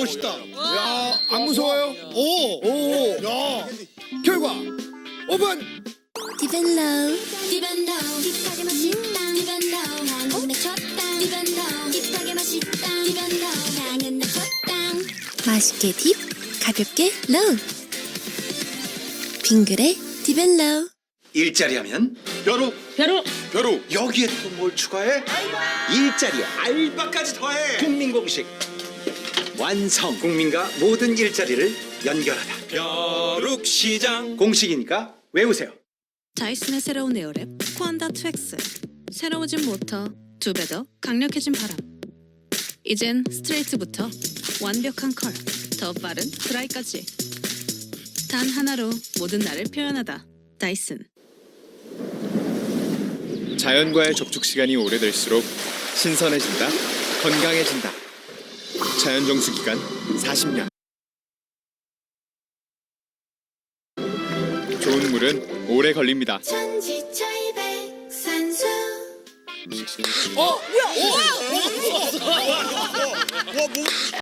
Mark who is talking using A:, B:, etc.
A: 멋있다. 야, 안 무서워요? 오, 오, 야.
B: 결과 오픈.
C: 디벨로 디벨로 딥하게 맛있다 디벨로 향은 내 첫땅 디벨로 딥하게 맛있다 디벨로 향은 내 첫땅 맛있게 딥 가볍게 로우 빙그레 디벨로
D: 일자리 하면
A: 벼룩,
E: 벼룩
A: 벼룩.
D: 여기에 또 뭘 추가해? 일자리에 알바까지 더해 국민 공식 완성. 국민과 모든 일자리를 연결하다.
B: 벼룩 시장.
D: 공식이니까 외우세요.
F: 다이슨의 새로운 에어랩 코안다 2X 새로워진 모터 두 배 더 강력해진 바람. 이젠 스트레이트부터 완벽한 컬 더 빠른 드라이까지. 단 하나로 모든 나를 표현하다. 다이슨.
B: 자연과의 접촉 시간이 오래될수록 신선해진다, 건강해진다. 자연 정수 기간 40년. 좋은 물은 오래 걸립니다.
C: 천지차이 백산수
A: 와, 뭐?